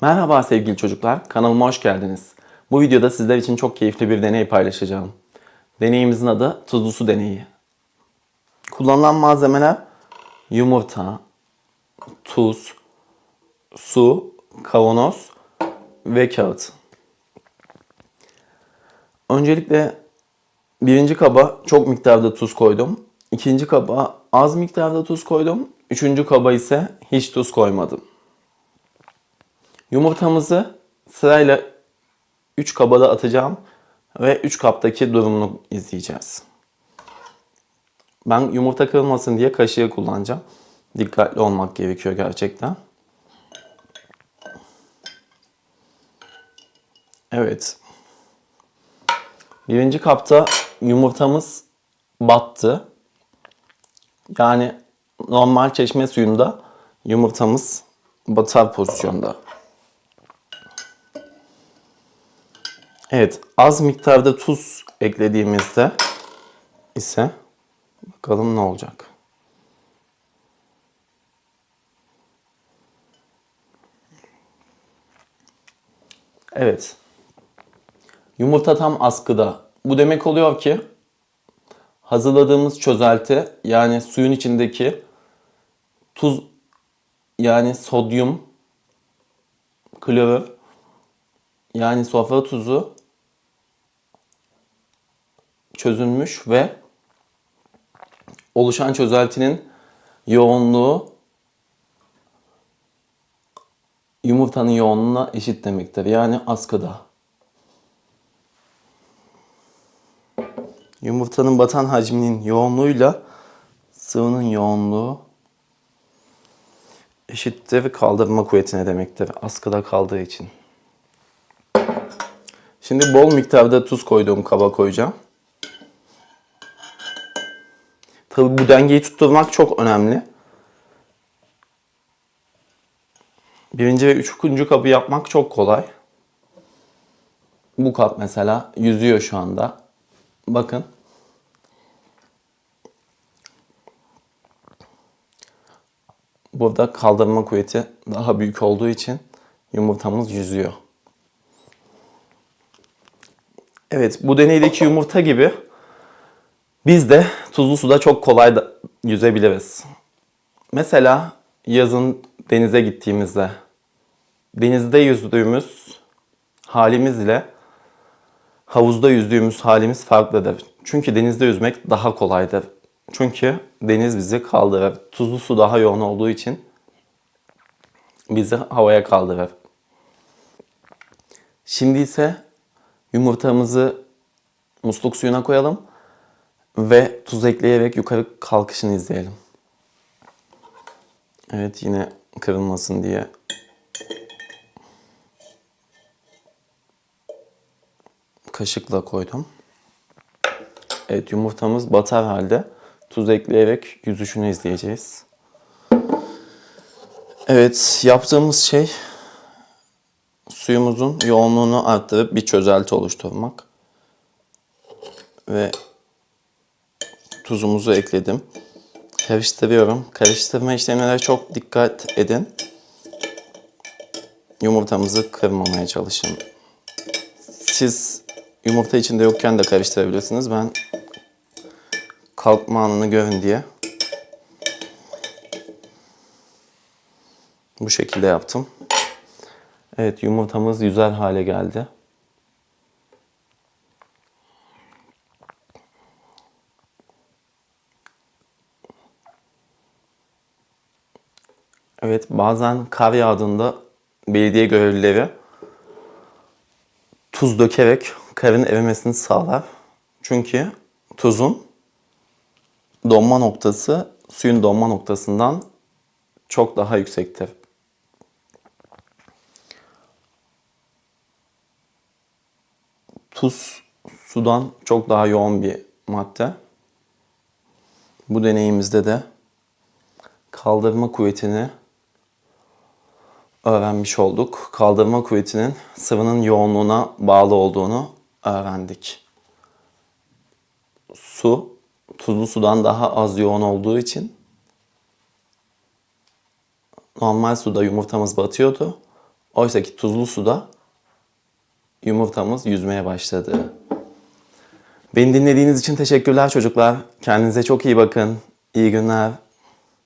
Merhaba sevgili çocuklar, kanalıma hoş geldiniz. Bu videoda sizler için çok keyifli bir deney paylaşacağım. Deneyimizin adı tuzlu su deneyi. Kullanılan malzemeler yumurta, tuz, su, kavanoz ve kağıt. Öncelikle birinci kaba çok miktarda tuz koydum. İkinci kaba az miktarda tuz koydum. Üçüncü kaba ise hiç tuz koymadım. Yumurtamızı sırayla 3 kabada atacağım ve 3 kaptaki durumunu izleyeceğiz. Ben yumurta kırılmasın diye kaşığı kullanacağım. Dikkatli olmak gerekiyor gerçekten. Evet. Birinci kapta yumurtamız battı. Yani normal çeşme suyunda yumurtamız batar pozisyonda. Evet, az miktarda tuz eklediğimizde ise bakalım ne olacak. Evet. Yumurta tam askıda. Bu demek oluyor ki hazırladığımız çözelti yani suyun içindeki tuz yani sodyum klorür yani sofra tuzu çözülmüş ve oluşan çözeltinin yoğunluğu yumurtanın yoğunluğuna eşit demektir. Yani askıda. Yumurtanın batan hacminin yoğunluğuyla sıvının yoğunluğu eşittir kaldırma kuvvetine demektir. Askıda kaldığı için. Şimdi bol miktarda tuz koyduğum kaba koyacağım. Bu dengeyi tutturmak çok önemli. Birinci ve üçüncü kabı yapmak çok kolay. Bu kap mesela yüzüyor şu anda. Bakın. Burada kaldırma kuvveti daha büyük olduğu için yumurtamız yüzüyor. Evet, bu deneydeki yumurta gibi biz de tuzlu suda çok kolay da yüzebiliriz. Mesela yazın denize gittiğimizde denizde yüzdüğümüz halimizle havuzda yüzdüğümüz halimiz farklıdır. Çünkü denizde yüzmek daha kolaydır. Çünkü deniz bizi kaldırır. Tuzlu su daha yoğun olduğu için bizi havaya kaldırır. Şimdi ise yumurtamızı musluk suyuna koyalım ve tuz ekleyerek yukarı kalkışını izleyelim. Evet yine kırılmasın diye kaşıkla koydum. Evet yumurtamız batar halde tuz ekleyerek yüzüşünü izleyeceğiz. Evet yaptığımız şey suyumuzun yoğunluğunu arttırıp bir çözelti oluşturmak. Ve tuzumuzu ekledim. Karıştırıyorum. Karıştırma işlemlere çok dikkat edin. Yumurtamızı kırmamaya çalışın. Siz yumurta içinde yokken de karıştırabilirsiniz. Ben kalkma anını görün diye bu şekilde yaptım. Evet yumurtamız yüzer hale geldi. Evet bazen kar yağdığında belediye görevlileri tuz dökerek karın erimesini sağlar. Çünkü tuzun donma noktası suyun donma noktasından çok daha yüksektir. Tuz sudan çok daha yoğun bir madde. Bu deneyimizde de kaldırma kuvvetini öğrenmiş olduk. Kaldırma kuvvetinin sıvının yoğunluğuna bağlı olduğunu öğrendik. Su tuzlu sudan daha az yoğun olduğu için normal suda yumurtamız batıyordu. Oysa ki tuzlu suda yumurtamız yüzmeye başladı. Beni dinlediğiniz için teşekkürler çocuklar. Kendinize çok iyi bakın. İyi günler.